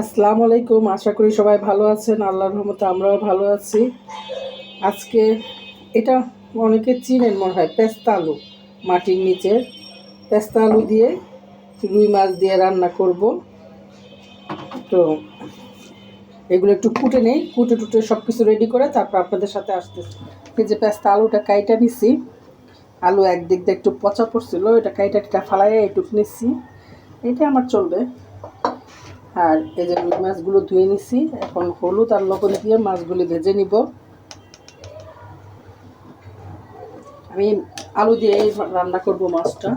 আসসালামু আলাইকুম, আশা করি সবাই ভালো আছেন, আল্লাহর রহমতে আমরাও ভালো আছি। আজকে এটা অনেকে চিনেন মনে হয়, পেস্তা আলু, মাটির নিচে। পেস্তা আলু দিয়ে রুই মাছ দিয়ে রান্না করব। তো এগুলো একটু কুটে নেই, কুটে টুটে সব কিছু রেডি করে তারপর আপনাদের সাথে আসতেছি। এই যে পেস্তা আলুটা কাইটা নিছি, আলু একদিক দিয়ে একটু পচা পড়ছিল, এটা কাইটা টিটা ফালাইয়া এইটুকু নিচ্ছি এটা আমার চলবে। আর এই যে রুই মাছগুলো ধুয়ে নিছি, এখন হলুদ আর লবণ দিয়ে মাছগুলি ভেজে নিব। আমি আলু দিয়ে রান্না করব মাছটা,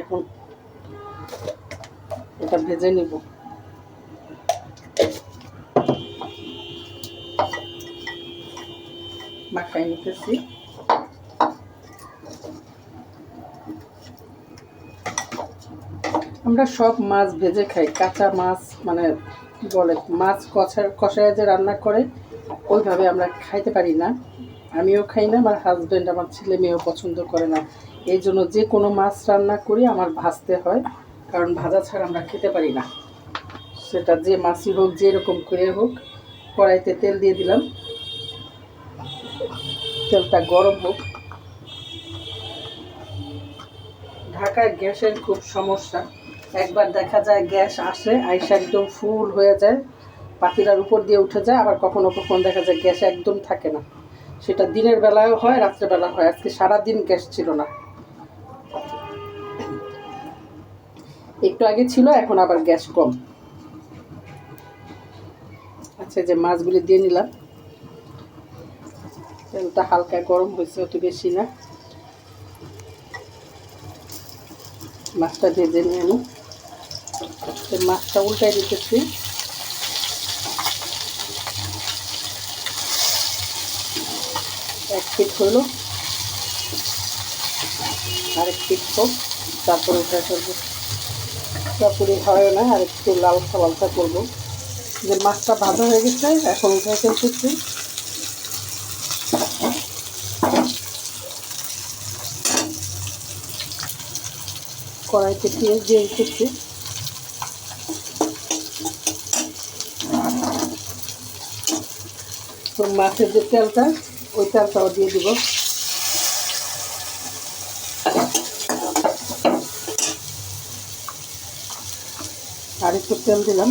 এখন এটা ভেজে নিব। মাখাই নিতেছি। আমরা সব মাছ ভেজে খাই, কাঁচা মাছ মানে বলে, মাছ কষা কষায় যে রান্না করে, ওইভাবে আমরা খাইতে পারি না। আমিও খাই না, আমার হাজব্যান্ড আমার ছেলে মেয়েও পছন্দ করে না। এই জন্য যে কোনো মাছ রান্না করি, আমার ভাজতে হয়, কারণ ভাজা ছাড়া আমরা খেতে পারি না। সেটা যে মাছই হোক যেরকম করে হোক, কড়াইতে তেল দিয়ে দিলাম। তেলটা গরম হোক। ঢাকায় গ্যাসের খুব সমস্যা। একবার দেখা যায় গ্যাস আসে, আইসা একদম ফুল হয়ে যায় পাতিলার উপর দিয়ে উঠে যায়, আবার কখনো কখনো দেখা যায় গ্যাস একদম থাকে না। সেটা দিনের বেলায়ও হয় রাত্রেবেলা হয়। আজকে সারাদিন গ্যাস ছিল না। একটু আগে ছিল, এখন আবার গ্যাস কম। আচ্ছা যে মাছগুলি দিয়ে নিলাম। তেলটা হালকা গরম হয়েছে, অত বেশি না। মাছটা ভেজে নিয়ে নিই মাছটা উল্টাই দিতেছি। এক পিট হলো। আরেক পিট হোক, তারপরে উঠে ফেলব। পুরোপুরি হয় না, আর একটু লালসা লালসা করব। যে মাছটা ভাজা হয়ে গেছে, এখন উঠে ফেলতেছি। কড়াইতে পেঁয়াজ দিয়ে রেখেছি তো মাছের যে তেলটা, ওই তেলটাও দিয়ে দিব। আর একটু তেল দিলাম।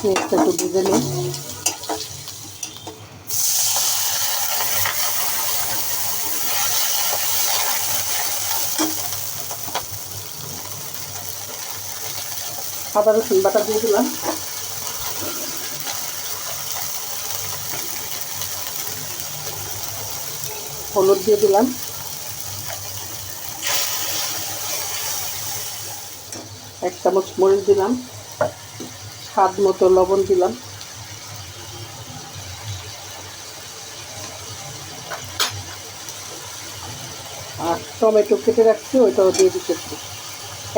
পেঁয়াজটা একটু ভেজে নিই। আদা রসুন বাটা দিয়ে দিলাম। হলুদ দিয়ে দিলাম। এক চামচ মরিচ দিলাম। স্বাদ মতো লবণ দিলাম। আর টমেটো কেটে রাখছি, ওইটাও দিয়ে দিতেছি।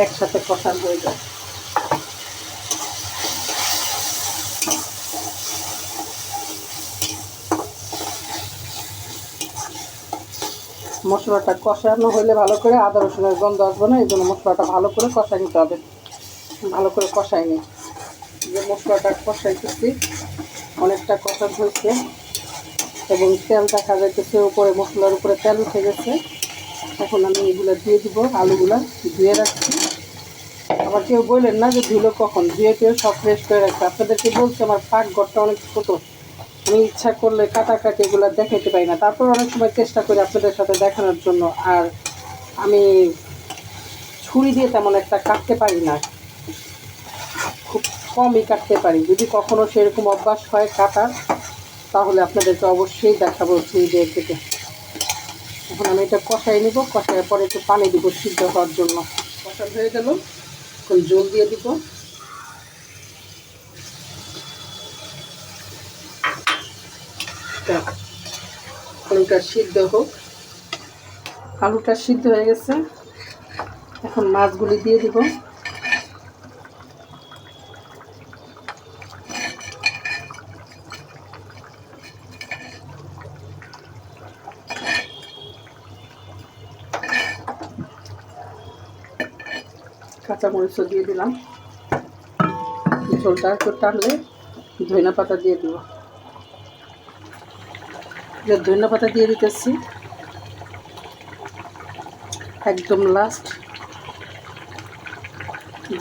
একসাথে কষান হয়ে যায়। মশলাটা কষানো হলে ভালো করে আদা রসুনের গন্ধ আসবে না এই জন্য মশলাটা ভালো করে কষাই নিতে হবে। ভালো করে কষাই নি যে মশলাটা কষাই কষাইতেছি, অনেকটা কষা হয়েছে এবং তেল দেখা যাইতেছে উপরে, মশলার উপরে তেল উঠে গেছে। এখন আমি এগুলো দিয়ে দিব, আলুগুলো ধুয়ে রাখছি। আবার কেউ বললেন না যে ধুলো কখন? ধুয়ে কেউ সব ফ্রেশ করে রাখছে। আপনাদেরকে বলছে, আমার পাক ঘরটা অনেক ছোটো। আমি ইচ্ছা করলে কাটাকাটি এগুলো দেখাইতে পারি না। তারপর অনেক সময় চেষ্টা করি আপনাদের সাথে দেখানোর জন্য। আর আমি ছুরি দিয়ে তেমন একটা কাটতে পারি না। খুব কমই কাটতে পারি। যদি কখনও সেরকম অভ্যাস হয় কাটার, তাহলে আপনাদেরকে অবশ্যই দেখাবো ছুরি দিয়ে কেটে। এখন আমি এটা কষাই নেব। কষাইয়ের পরে একটু পানি দিব সিদ্ধ হওয়ার জন্য। কষা হয়ে গেল। এখন জল দিয়ে দিব। আলুটা সিদ্ধ হোক। আলুটা সিদ্ধ হয়ে গেছে। এখন মাছগুলি দিয়ে দিব। কাঁচামরিচও দিয়ে দিলাম। ঝোলটা একটু টানলে ধনিয়া পাতা দিয়ে দিব। ধনিয়া পাতা দিয়ে দিতেছি। একদম লাস্ট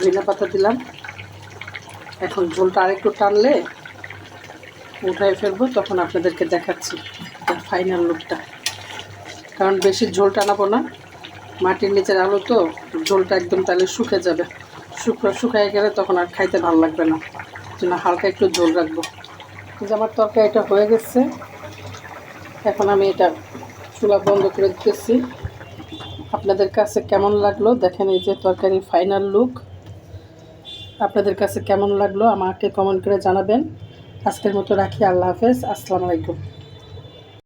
ধনিয়া পাতা দিলাম। এখন ঝোলটা আরেকটু টানলে উঠায় ফেলব, তখন আপনাদেরকে দেখাচ্ছি তার ফাইনাল লুকটা কারণ বেশি ঝোল টানাবো না। মাটির নিচের আলু তো, ঝোলটা একদম তাহলে শুকে যাবে। শুকনো শুকায় গেলে তখন আর খাইতে ভালো লাগবে না। জন্য হালকা একটু ঝোল রাখব। যে আমার তরকারিটা হয়ে গেছে। এখন আমি এটা চুলা বন্ধ করে দিতেছি। আপনাদের কাছে কেমন লাগল? দেখেন এই যে তরকারি ফাইনাল লুক আপনাদের কাছে কেমন লাগল? আমাকে কমেন্ট করে জানাবেন। আজকের মতো রাখি। আল্লাহ হাফেজ। আসসালামু আলাইকুম।